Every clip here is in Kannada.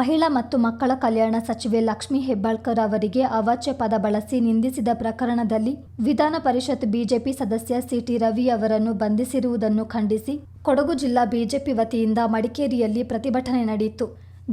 ಮಹಿಳಾ ಮತ್ತು ಮಕ್ಕಳ ಕಲ್ಯಾಣ ಸಚಿವೆ ಲಕ್ಷ್ಮಿ ಹೆಬ್ಬಾಳ್ಕರ್ ಅವರಿಗೆ ಅವಾಚ್ಯ ಪದ ಬಳಸಿ ನಿಂದಿಸಿದ ಪ್ರಕರಣದಲ್ಲಿ ವಿಧಾನ ಪರಿಷತ್ ಬಿಜೆಪಿ ಸದಸ್ಯ ಸಿಟಿ ರವಿ ಅವರನ್ನು ಬಂಧಿಸಿರುವುದನ್ನು ಖಂಡಿಸಿ ಕೊಡಗು ಜಿಲ್ಲಾ ಬಿಜೆಪಿ ವತಿಯಿಂದ ಮಡಿಕೇರಿಯಲ್ಲಿ ಪ್ರತಿಭಟನೆ ನಡೆಯಿತು.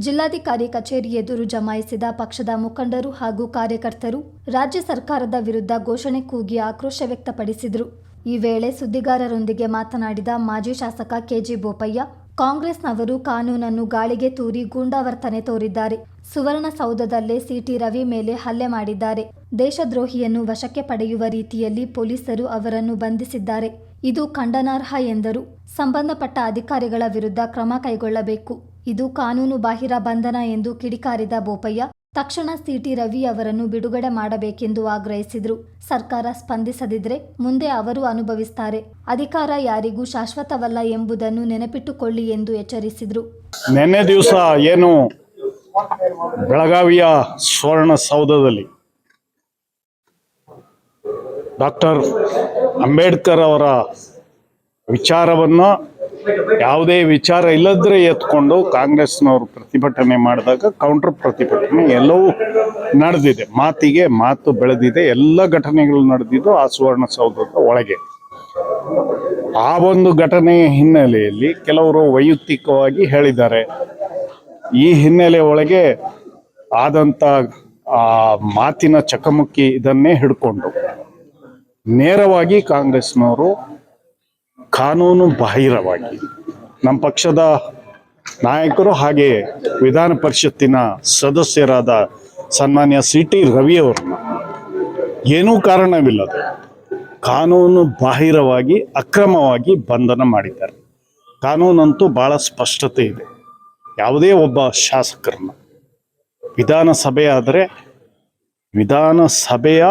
ಜಿಲ್ಲಾಧಿಕಾರಿ ಕಚೇರಿ ಎದುರು ಜಮಾಯಿಸಿದ ಪಕ್ಷದ ಮುಖಂಡರು ಹಾಗೂ ಕಾರ್ಯಕರ್ತರು ರಾಜ್ಯ ಸರ್ಕಾರದ ವಿರುದ್ಧ ಘೋಷಣೆ ಕೂಗಿ ಆಕ್ರೋಶ ವ್ಯಕ್ತಪಡಿಸಿದರು. ಈ ವೇಳೆ ಸುದ್ದಿಗಾರರೊಂದಿಗೆ ಮಾತನಾಡಿದ ಮಾಜಿ ಶಾಸಕ ಕೆಜಿ ಬೋಪಯ್ಯ ಕಾಂಗ್ರೆಸ್ನವರು ಕಾನೂನನ್ನು ಗಾಳಿಗೆ ತೂರಿ ಗೂಂಡಾವರ್ತನೆ ತೋರಿದ್ದಾರೆ. ಸುವರ್ಣಸೌಧದಲ್ಲೇ ಸಿಟಿ ರವಿ ಮೇಲೆ ಹಲ್ಲೆ ಮಾಡಿದ್ದಾರೆ. ದೇಶದ್ರೋಹಿಯನ್ನು ವಶಕ್ಕೆ ಪಡೆಯುವ ರೀತಿಯಲ್ಲಿ ಪೊಲೀಸರು ಅವರನ್ನು ಬಂಧಿಸಿದ್ದಾರೆ. ಇದು ಖಂಡನಾರ್ಹ ಎಂದರು. ಸಂಬಂಧಪಟ್ಟ ಅಧಿಕಾರಿಗಳ ವಿರುದ್ಧ ಕ್ರಮ ಕೈಗೊಳ್ಳಬೇಕು. ಇದು ಕಾನೂನು ಬಾಹಿರ ಬಂಧನ ಎಂದು ಕಿಡಿಕಾರಿದ ಬೋಪಯ್ಯ ತಕ್ಷಣ ಸಿಟಿ ರವಿ ಅವರನ್ನು ಬಿಡುಗಡೆ ಮಾಡಬೇಕೆಂದು ಆಗ್ರಹಿಸಿದರು. ಸರ್ಕಾರ ಸ್ಪಂದಿಸದಿದ್ರೆ ಮುಂದೆ ಅವರು ಅನುಭವಿಸ್ತಾರೆ. ಅಧಿಕಾರ ಯಾರಿಗೂ ಶಾಶ್ವತವಲ್ಲ ಎಂಬುದನ್ನು ನೆನಪಿಟ್ಟುಕೊಳ್ಳಿ ಎಂದು ಎಚ್ಚರಿಸಿದರು. ನಿನ್ನೆ ದಿವಸ ಏನು ಬೆಳಗಾವಿಯ ಸುವರ್ಣಸೌಧದಲ್ಲಿ ಡಾಕ್ಟರ್ ಅಂಬೇಡ್ಕರ್ ಅವರ ವಿಚಾರವನ್ನು ಯಾವುದೇ ವಿಚಾರ ಇಲ್ಲದ್ರೆ ಎತ್ಕೊಂಡು ಕಾಂಗ್ರೆಸ್ನವರು ಪ್ರತಿಭಟನೆ ಮಾಡಿದಾಗ ಕೌಂಟರ್ ಪ್ರತಿಭಟನೆ ಎಲ್ಲವೂ ನಡೆದಿದೆ. ಮಾತಿಗೆ ಮಾತು ಬೆಳೆದಿದೆ. ಎಲ್ಲ ಘಟನೆಗಳು ನಡೆದಿದ್ದು ಆ ಸುವರ್ಣಸೌಧದ ಒಳಗೆ. ಆ ಒಂದು ಘಟನೆಯ ಹಿನ್ನೆಲೆಯಲ್ಲಿ ಕೆಲವರು ವೈಯಕ್ತಿಕವಾಗಿ ಹೇಳಿದ್ದಾರೆ. ಈ ಹಿನ್ನೆಲೆ ಒಳಗೆ ಆದಂತ, ಆ, ಮಾತಿನ ಚಕಮಕಿ ಇದನ್ನೇ ಹಿಡ್ಕೊಂಡು ನೇರವಾಗಿ ಕಾಂಗ್ರೆಸ್ನವರು ಕಾನೂನು ಬಾಹಿರವಾಗಿ ನಮ್ಮ ಪಕ್ಷದ ನಾಯಕರು ಹಾಗೆ ವಿಧಾನ ಪರಿಷತ್ತಿನ ಸದಸ್ಯರಾದ ಸನ್ಮಾನ್ಯ ಸಿ ಟಿ ರವಿಯವರನ್ನ ಏನೂ ಕಾರಣವಿಲ್ಲದೆ ಕಾನೂನು ಬಾಹಿರವಾಗಿ ಅಕ್ರಮವಾಗಿ ಬಂಧನ ಮಾಡಿದ್ದಾರೆ. ಕಾನೂನಂತೂ ಬಹಳ ಸ್ಪಷ್ಟತೆ ಇದೆ. ಯಾವುದೇ ಒಬ್ಬ ಶಾಸಕರನ್ನು ವಿಧಾನಸಭೆಯಾದರೆ ವಿಧಾನಸಭೆಯ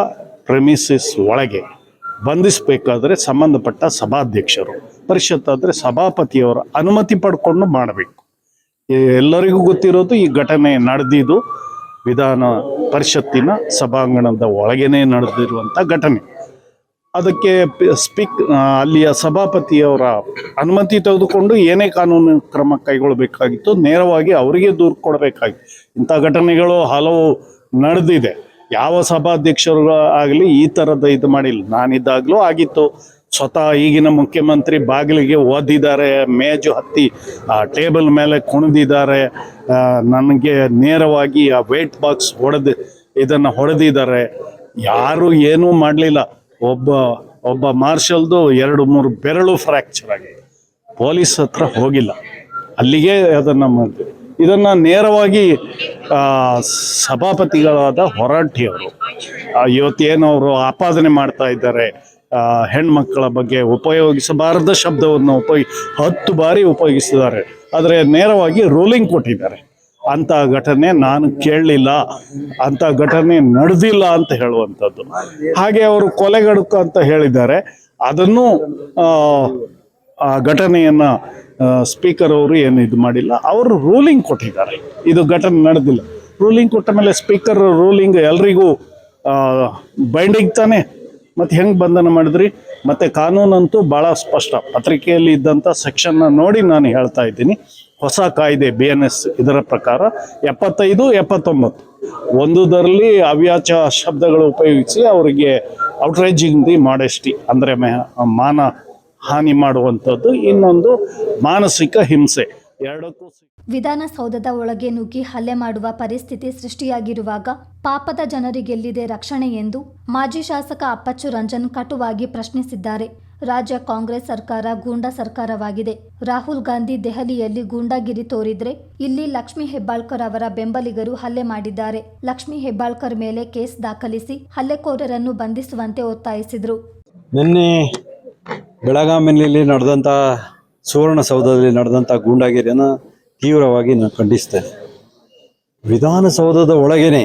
ಪ್ರೆಮಿಸಿಸ್ ಒಳಗೆ ಬಂಧಿಸಬೇಕಾದ್ರೆ ಸಂಬಂಧಪಟ್ಟ ಸಭಾಧ್ಯಕ್ಷರು, ಪರಿಷತ್ ಆದರೆ ಸಭಾಪತಿಯವರ ಅನುಮತಿ ಪಡ್ಕೊಂಡು ಮಾಡಬೇಕು. ಎಲ್ಲರಿಗೂ ಗೊತ್ತಿರೋದು ಈ ಘಟನೆ ನಡೆದಿದ್ದು ವಿಧಾನ ಪರಿಷತ್ತಿನ ಸಭಾಂಗಣದ ಒಳಗೇನೆ ನಡೆದಿರುವಂಥ ಘಟನೆ. ಅದಕ್ಕೆ ಸ್ಪೀಕ್ ಅಲ್ಲಿಯ ಸಭಾಪತಿಯವರ ಅನುಮತಿ ತೆಗೆದುಕೊಂಡು ಏನೇ ಕಾನೂನು ಕ್ರಮ ಕೈಗೊಳ್ಳಬೇಕಾಗಿತ್ತು ನೇರವಾಗಿ ಅವರಿಗೆ ದೂರು ಕೊಡಬೇಕಾಗಿತ್ತು. ಇಂಥ ಘಟನೆಗಳು ಹಲವು ನಡೆದಿದೆ. ಯಾವ ಸಭಾಧ್ಯಕ್ಷರು ಆಗಲಿ ಈ ಥರದ ಇದು ಮಾಡಿಲ್ಲ. ನಾನಿದ್ದಾಗಲೂ ಆಗಿತ್ತು. ಸ್ವತಃ ಈಗಿನ ಮುಖ್ಯಮಂತ್ರಿ ಬಾಗಿಲಿಗೆ ಓದಿದ್ದಾರೆ, ಮೇಜು ಹತ್ತಿ, ಆ, ಟೇಬಲ್ ಮೇಲೆ ಕುಣಿದಿದ್ದಾರೆ ನನಗೆ ನೇರವಾಗಿ ಆ ವೇಟ್ ಬಾಕ್ಸ್ ಹೊಡೆದು ಇದನ್ನು ಹೊಡೆದಿದ್ದಾರೆ. ಯಾರು ಏನೂ ಮಾಡಲಿಲ್ಲ. ಒಬ್ಬ ಒಬ್ಬ ಮಾರ್ಷಲ್ದು ಎರಡು ಮೂರು ಬೆರಳು ಫ್ರ್ಯಾಕ್ಚರ್ ಆಗಿದೆ. ಪೊಲೀಸ್ ಹತ್ರ ಹೋಗಿಲ್ಲ. ಅಲ್ಲಿಗೆ ಅದನ್ನು ಮಾಡಿದೆ. ಇದನ್ನು ನೇರವಾಗಿ ಸಭಾಪತಿಗಳಾದ ಹೊರಾಟಿಯವರು ಇವತ್ತೇನು ಅವರು ಆಪಾದನೆ ಮಾಡ್ತಾ ಇದ್ದಾರೆ ಹೆಣ್ಮಕ್ಕಳ ಬಗ್ಗೆ ಉಪಯೋಗಿಸಬಾರದ ಶಬ್ದವನ್ನು ಉಪಯೋಗಿ ಹತ್ತು ಬಾರಿ ಉಪಯೋಗಿಸಿದ್ದಾರೆ. ಆದರೆ ನೇರವಾಗಿ ರೂಲಿಂಗ್ ಕೊಟ್ಟಿದ್ದಾರೆ. ಅಂಥ ಘಟನೆ ನಾನು ಕೇಳಲಿಲ್ಲ, ಅಂಥ ಘಟನೆ ನಡೆದಿಲ್ಲ ಅಂತ ಹೇಳುವಂಥದ್ದು. ಹಾಗೆ ಅವರು ಕೊಲೆಗಡುಕು ಅಂತ ಹೇಳಿದ್ದಾರೆ. ಅದನ್ನು ಆ ಘಟನೆಯನ್ನ ಸ್ಪೀಕರ್ ಅವರು ಏನು ಇದು ಮಾಡಿಲ್ಲ, ಅವರು ರೂಲಿಂಗ್ ಕೊಟ್ಟಿದ್ದಾರೆ. ಇದು ಘಟನೆ ನಡೆದಿಲ್ಲ. ರೂಲಿಂಗ್ ಕೊಟ್ಟ ಮೇಲೆ ಸ್ಪೀಕರ್ ರೂಲಿಂಗ್ ಎಲ್ರಿಗೂ ಬೈಂಡಿಂಗ್ ತಾನೆ. ಮತ್ತೆ ಹೆಂಗೆ ಬಂಧನ ಮಾಡಿದ್ರಿ? ಮತ್ತೆ ಕಾನೂನಂತೂ ಭಾಳ ಸ್ಪಷ್ಟ. ಪತ್ರಿಕೆಯಲ್ಲಿ ಇದ್ದಂಥ ಸೆಕ್ಷನ್ನ ನೋಡಿ ನಾನು ಹೇಳ್ತಾ ಇದ್ದೀನಿ. ಹೊಸ ಕಾಯ್ದೆ ಬಿ ಎನ್ ಎಸ್ ಇದರ ಪ್ರಕಾರ ಎಪ್ಪತ್ತೈದು, ಎಪ್ಪತ್ತೊಂಬತ್ತು. ಒಂದುದರಲ್ಲಿ ಅವ್ಯಾಚ ಶಬ್ದಗಳು ಉಪಯೋಗಿಸಿ ಅವರಿಗೆ ಔಟ್ರೇಜಿಂಗ್ ದಿ ಮಾಡೆಸ್ಟಿ ಅಂದರೆ ಮಾನ ಹಾನಿ ಮಾಡುವಂಥದ್ದು ಇನ್ನೊಂದು ಮಾನಸಿಕ ಹಿಂಸೆ. ಎರಡಕ್ಕೂ ವಿಧಾನಸೌಧದ ಒಳಗೆ ನುಗ್ಗಿ ಹಲ್ಲೆ ಮಾಡುವ ಪರಿಸ್ಥಿತಿ ಸೃಷ್ಟಿಯಾಗಿರುವಾಗ ಪಾಪದ ಜನರಿಗೆಲ್ಲಿದೆ ರಕ್ಷಣೆ ಎಂದು ಮಾಜಿ ಶಾಸಕ ಅಪ್ಪಚ್ಚು ರಂಜನ್ ಕಟುವಾಗಿ ಪ್ರಶ್ನಿಸಿದ್ದಾರೆ. ರಾಜ್ಯ ಕಾಂಗ್ರೆಸ್ ಸರ್ಕಾರ ಗೂಂಡಾ ಸರ್ಕಾರವಾಗಿದೆ. ರಾಹುಲ್ ಗಾಂಧಿ ದೆಹಲಿಯಲ್ಲಿ ಗೂಂಡಾಗಿರಿ ತೋರಿದ್ರೆ ಇಲ್ಲಿ ಲಕ್ಷ್ಮಿ ಹೆಬ್ಬಾಳ್ಕರ್ ಅವರ ಬೆಂಬಲಿಗರು ಹಲ್ಲೆ ಮಾಡಿದ್ದಾರೆ. ಲಕ್ಷ್ಮಿ ಹೆಬ್ಬಾಳ್ಕರ್ ಮೇಲೆ ಕೇಸ್ ದಾಖಲಿಸಿ ಹಲ್ಲೆಕೋರರನ್ನು ಬಂಧಿಸುವಂತೆ ಒತ್ತಾಯಿಸಿದರು. ನಿನ್ನೆ ಬೆಳಗಾವಿಯಲ್ಲಿ ನಡೆದಂಥ ಸುವರ್ಣಸೌಧದಲ್ಲಿ ನಡೆದಂಥ ಗೂಂಡಾಗಿರಿಯನ್ನು ತೀವ್ರವಾಗಿ ನಾನು ಖಂಡಿಸ್ತೇನೆ. ವಿಧಾನಸೌಧದ ಒಳಗೇನೆ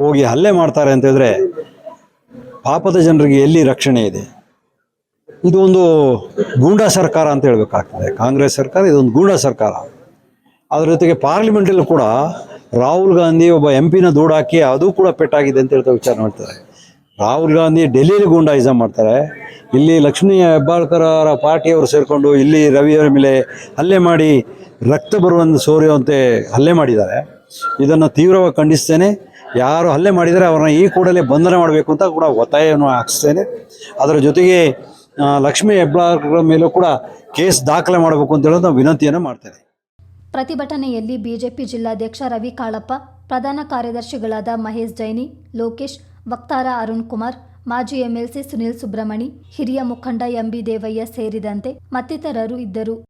ಹೋಗಿ ಹಲ್ಲೆ ಮಾಡ್ತಾರೆ ಅಂತಂದರೆ ಪಾಪದ ಜನರಿಗೆ ಎಲ್ಲಿ ರಕ್ಷಣೆ ಇದೆ? ಇದು ಒಂದು ಗೂಂಡಾ ಸರ್ಕಾರ ಅಂತ ಹೇಳ್ಬೇಕಾಗ್ತದೆ. ಕಾಂಗ್ರೆಸ್ ಸರ್ಕಾರ, ಇದೊಂದು ಗೂಂಡಾ ಸರ್ಕಾರ. ಅದರ ಜೊತೆಗೆ ಪಾರ್ಲಿಮೆಂಟಲ್ಲೂ ಕೂಡ ರಾಹುಲ್ ಗಾಂಧಿ ಒಬ್ಬ ಎಂ ಪಿನ ದೂಡಾಕಿ ಅದು ಕೂಡ ಪೆಟ್ಟಾಗಿದೆ ಅಂತ ಹೇಳ್ತಾ ವಿಚಾರ ಮಾಡ್ತಾರೆ. ರಾಹುಲ್ ಗಾಂಧಿ ಡೆಲ್ಲಿಯಲ್ಲಿ ಗೂಂಡಾಯಿಸಮ್ ಮಾಡ್ತಾರೆ. ಇಲ್ಲಿ ಲಕ್ಷ್ಮೀ ಹೆಬ್ಬಾಳ್ಕರ್ ಅವರ ಪಾರ್ಟಿಯವರು ಸೇರಿಕೊಂಡು ಇಲ್ಲಿ ರವಿಯವರ ಮೇಲೆ ಹಲ್ಲೆ ಮಾಡಿ ರಕ್ತ ಬರುವಂತೆ ಸೋರಿಯುವಂತೆ ಹಲ್ಲೆ ಮಾಡಿದ್ದಾರೆ. ಇದನ್ನು ತೀವ್ರವಾಗಿ ಖಂಡಿಸ್ತೇನೆ. ಯಾರು ಹಲ್ಲೆ ಮಾಡಿದರೆ ಅವರನ್ನ ಈ ಕೂಡಲೇ ಬಂಧನ ಮಾಡಬೇಕು ಅಂತ ಕೂಡ ಒತ್ತಾಯವನ್ನು ಹಾಕಿಸ್ತೇನೆ. ಅದರ ಜೊತೆಗೆ ಲಕ್ಷ್ಮೀ ಹೆಬ್ಬಾಳ್ಕರ್ ಮೇಲೂ ಕೂಡ ಕೇಸ್ ದಾಖಲೆ ಮಾಡಬೇಕು ಅಂತ ಹೇಳೋದು ನಾವು ವಿನಂತಿಯನ್ನು ಮಾಡ್ತೇನೆ. ಪ್ರತಿಭಟನೆಯಲ್ಲಿ ಬಿಜೆಪಿ ಜಿಲ್ಲಾಧ್ಯಕ್ಷ ರವಿ ಕಾಳಪ್ಪ, ಪ್ರಧಾನ ಕಾರ್ಯದರ್ಶಿಗಳಾದ ಮಹೇಶ್ ಜೈನಿ, ಲೋಕೇಶ್ ವಕ್ತಾರ ಅರುಣ್ ಕುಮಾರ್ ಮಾಜಿ ಎಂಎಲ್ಸಿ ಸುನಿಲ್ ಸುಬ್ರಮಣಿ ಹಿರಿಯ ಮುಖಂಡ ಎಂಬಿ ದೇವಯ್ಯ ಸೇರಿದಂತೆ ಮತ್ತಿತರರು ಇದ್ದರು.